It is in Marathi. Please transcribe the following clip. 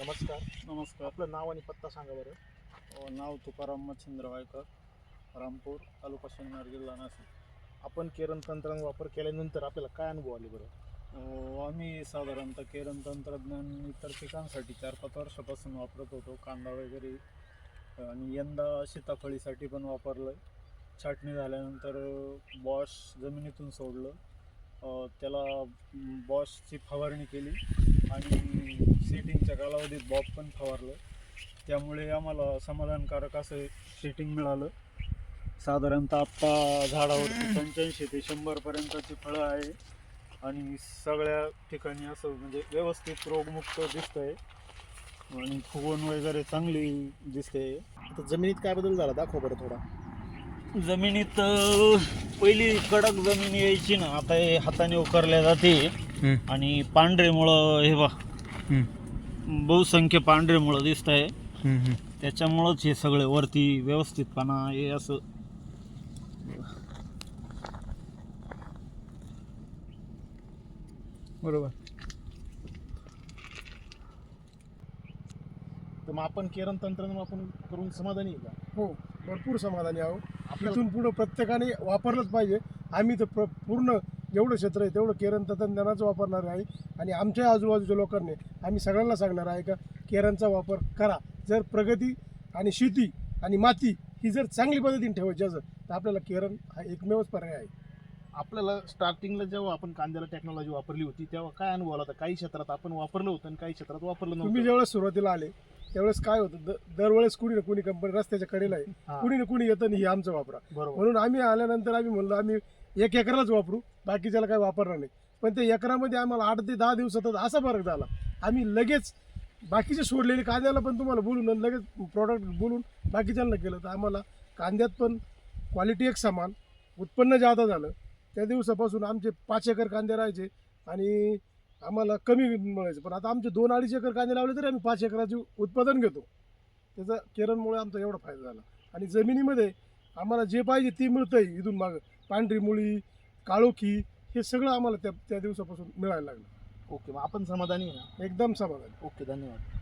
नमस्कार. नमस्कार. आपलं नाव आणि पत्ता सांगा बरं. नाव तुकाराम मच्छिंद्र वायकर रामपूर तालुका सिन्नर जिल्हा नाशिक. आपण केरन तंत्राचा वापर केल्यानंतर आपल्याला काय अनुभव आले बरं? अ, आम्ही साधारणतः केरन तंत्रज्ञान इतर पिकांसाठी चार पाच वर्षापासून वापरत होतो. कांदा वगैरे आणि यंदा सीताफळीसाठी पण वापरलं छाटणी झाल्यानंतर बॉश जमिनीतून सोडलं. अ, त्याला बॉशची फवारणी केली आणि कालावधीत बॉब पण फवारलं त्यामुळे आम्हाला समाधानकारक असं सेटिंग मिळालं. साधारणतः आत्ता झाडावरती पंच्याऐंशी ते शंभरपर्यंतची फळं आहे. आणि सगळ्या ठिकाणी असं म्हणजे व्यवस्थित रोगमुक्त दिसतंय. आणि फुगवण वगैरे चांगली दिसते. आता जमिनीत काय बदल झाला? दाखव बरं थोडा. जमिनीत पहिली कडक जमीन यायची ना आता हे हाताने उकरल्या जाते. आणि पांढरेमुळं हे बा बहुसंख्य पांढरेमुळं दिसत आहे त्याच्यामुळंच हे सगळे वरती व्यवस्थितपणा हे असं. बरोबर. तर मग आपण केरन तंत्रज्ञान वापरून करून समाधानी आहे का? हो भरपूर समाधानी आहो इथून पुढं प्रत्येकाने वापरलंच पाहिजे. आम्ही तर प्र पूर्ण जेवढं क्षेत्र आहे तेवढं केरन तंत्रज्ञानाचं वापरणार आहे. आणि आमच्या आजूबाजूच्या लोकांनी आम्ही सगळ्यांना सांगणार आहे का केरनचा वापर करा. जर प्रगती आणि शेती आणि माती ही जर चांगली पद्धतीने ठेवायची असेल तर आपल्याला केरन हा एकमेवच पर्याय आहे. आपल्याला स्टार्टिंगला जेव्हा आपण कांद्याला टेक्नॉलॉजी वापरली होती तेव्हा काय अनुभव आला होता? काही क्षेत्रात आपण वापरलं होतं आणि काही क्षेत्रात वापरलं तुम्ही नव्हतं ज्यावेळेस सुरुवातीला आले त्यावेळेस काय होतं? द- दरवेळेस कुणी ना कुणी कंपनी रस्त्याच्या कडेला आहे. हा, कुणी ना कुणी येतं नाही हे आमचं वापरा. बरोबर. म्हणून आम्ही आल्यानंतर आम्ही म्हणलो आम्ही एक एकरालाच वापरू बाकीच्याला काही वापरणार नाही. पण त्या एकरामध्ये आम्हाला आठ ते दहा दिवसातच असा फरक झाला. आम्ही लगेच बाकीचे सोडलेले कांद्याला पण तुम्हाला बोलून आणि लगेच प्रॉडक्ट बोलून बाकीच्यांना केलं. तर आम्हाला कांद्यात पण क्वालिटी एक समान उत्पन्न जादा झालं. त्या दिवसापासून आमचे पाच एकर कांदे राहायचे आणि आम्हाला कमी मिळायचं. पण आता आमचे दोन अडीच एकर कांदे लावले तरी आम्ही पाच एकराचे उत्पादन घेतो. त्याचा केरणमुळे आमचा एवढा फायदा झाला. आणि जमिनीमध्ये आम्हाला जे पाहिजे ते मिळतंय इथून मागं. पांढरी मुळी काळोखी हे सगळं आम्हाला त्या त्या दिवसापासून मिळायला लागलं. ओके मग आपण समाधानी आहे ना? एकदम समाधान. ओके धन्यवाद.